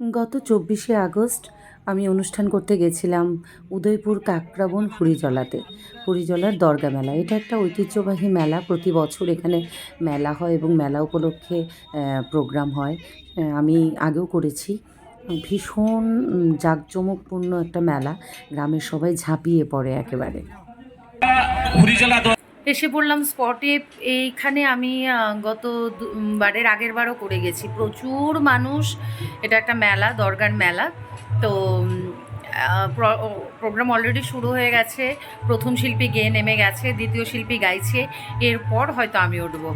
গত চব্বিশে আগস্ট আমি অনুষ্ঠান করতে গেছিলাম উদয়পুর কাকরাবন হুড়িজলাতে হুড়িজলার দর্গা মেলা। এটা একটা ঐতিহ্যবাহী মেলা। প্রতি বছর এখানে মেলা হয় এবং মেলা উপলক্ষে প্রোগ্রাম হয়। আমি আগেও করেছি। ভীষণ জাঁকজমকপূর্ণ একটা মেলা। গ্রামের সবাই ঝাঁপিয়ে পড়ে একেবারে। এসে পড়লাম স্পটে এইখানে আমি গত বারের আগের বারও করে গেছি। প্রচুর মানুষ, এটা একটা মেলা, দরগার মেলা। তো প্রোগ্রাম অলরেডি শুরু হয়ে গেছে। প্রথম শিল্পী গেয়ে নেমে গেছে, দ্বিতীয় শিল্পী গাইছে। এরপর হয়তো আমি উঠবো।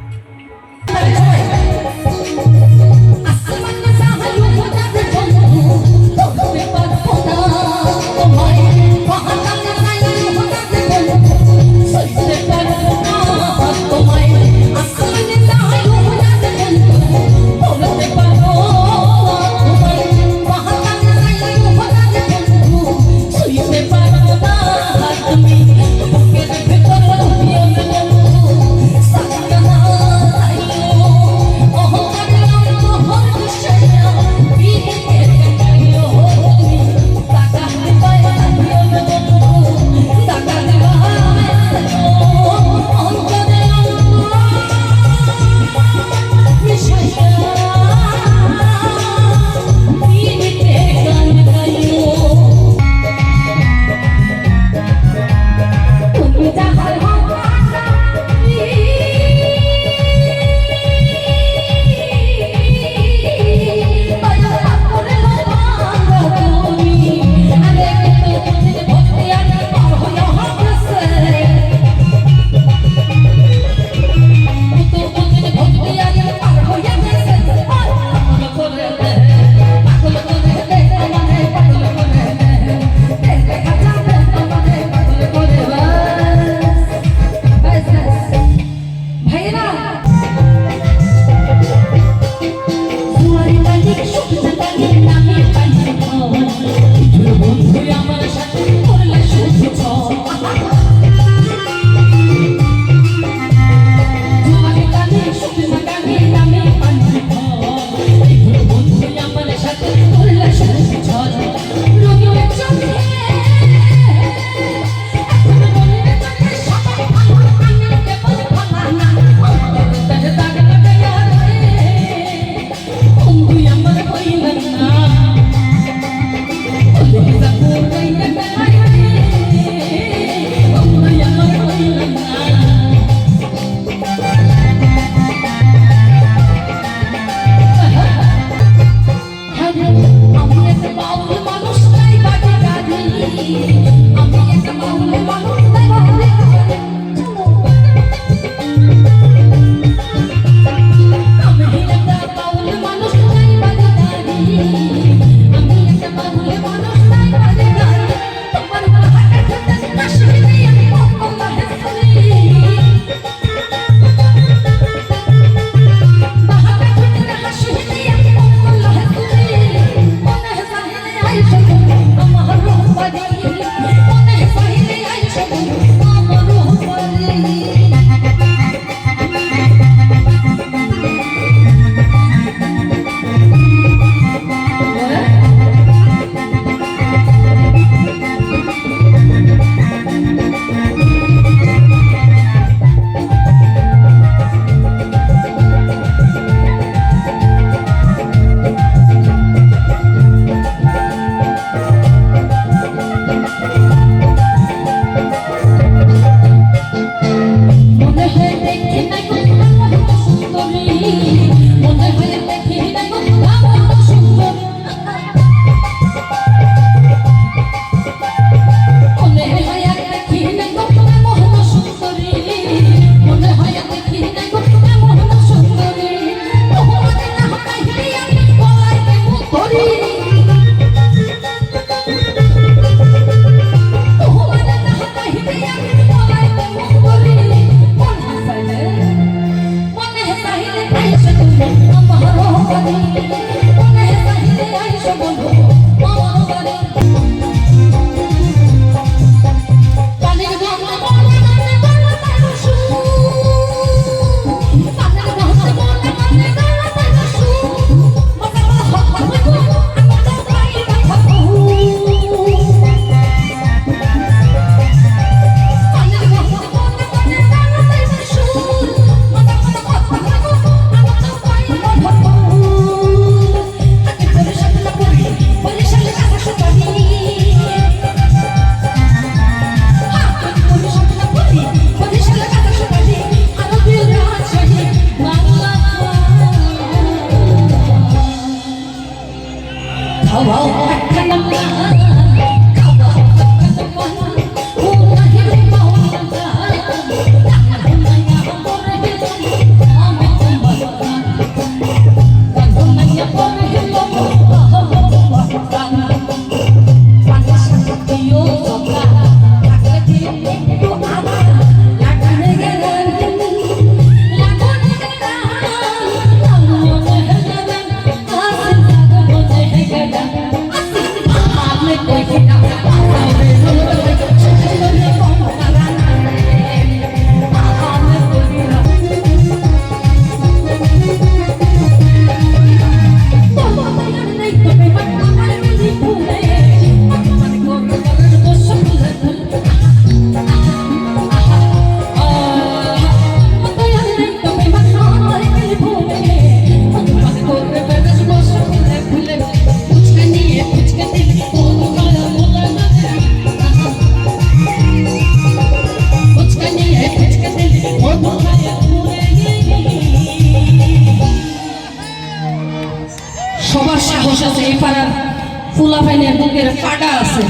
সবার সাহস আছে, এই পাড়ার ফুলা ফাইনের বুকের ফাটা আছে।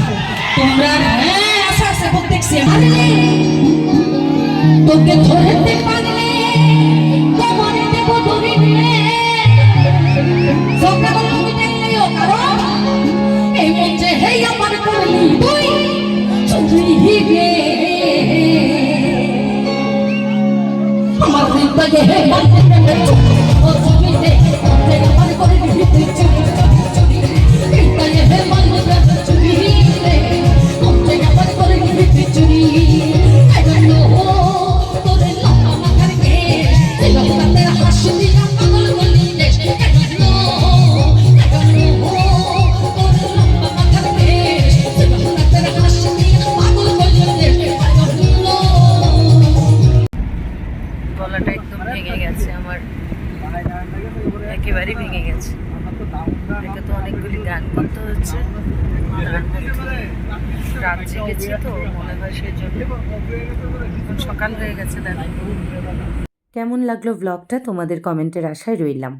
তোমরা হ্যাঁ আশা আছে, প্রত্যেক তোকে ধরতে একেবারেই ভেঙে গেছে। এটা তো অনেকগুলি গান করতে হচ্ছে। রাত জেগেছি তো, মনে হয় সেই জন্য সকাল হয়ে গেছে, দেখো। কেমন লাগল ব্লগটা তোমাদের কমেন্টের আশায় রইলাম।